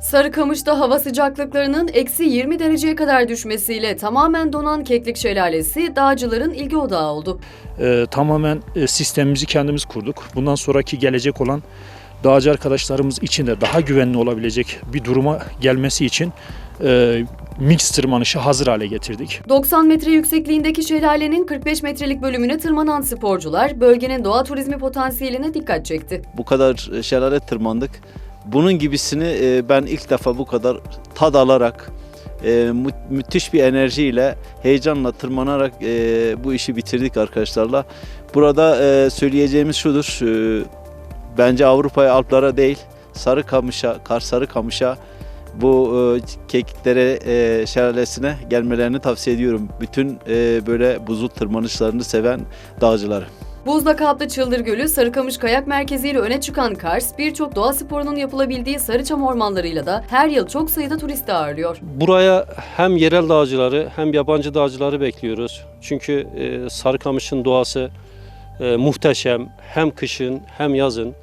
Sarıkamış'ta hava sıcaklıklarının eksi 20 dereceye kadar düşmesiyle tamamen donan Keklik Şelalesi dağcıların ilgi odağı oldu. Ee, tamamen e, sistemimizi kendimiz kurduk. Bundan sonraki gelecek olan dağcı arkadaşlarımız için de daha güvenli olabilecek bir duruma gelmesi için e, mix tırmanışı hazır hale getirdik. 90 metre yüksekliğindeki şelalenin 45 metrelik bölümüne tırmanan sporcular bölgenin doğa turizmi potansiyeline dikkat çekti. Bu kadar e, şelale tırmandık. Bunun gibisini e, ben ilk defa bu kadar tad alarak, e, mü- müthiş bir enerjiyle, heyecanla tırmanarak e, bu işi bitirdik arkadaşlarla. Burada e, söyleyeceğimiz şudur, e, bence Avrupa'ya, Alplara değil, Sarıkamış'a, Kars Sarıkamış'a bu e, kekiklere, e, şelalesine gelmelerini tavsiye ediyorum. Bütün e, böyle buzul tırmanışlarını seven dağcılara. Buzla kaplı Çıldır Gölü, Sarıkamış Kayak Merkezi ile öne çıkan Kars, birçok doğa sporunun yapılabildiği Sarıçam ormanlarıyla da her yıl çok sayıda turist ağırlıyor. Buraya hem yerel dağcıları hem yabancı dağcıları bekliyoruz. Çünkü e, Sarıkamış'ın doğası e, muhteşem. Hem kışın hem yazın.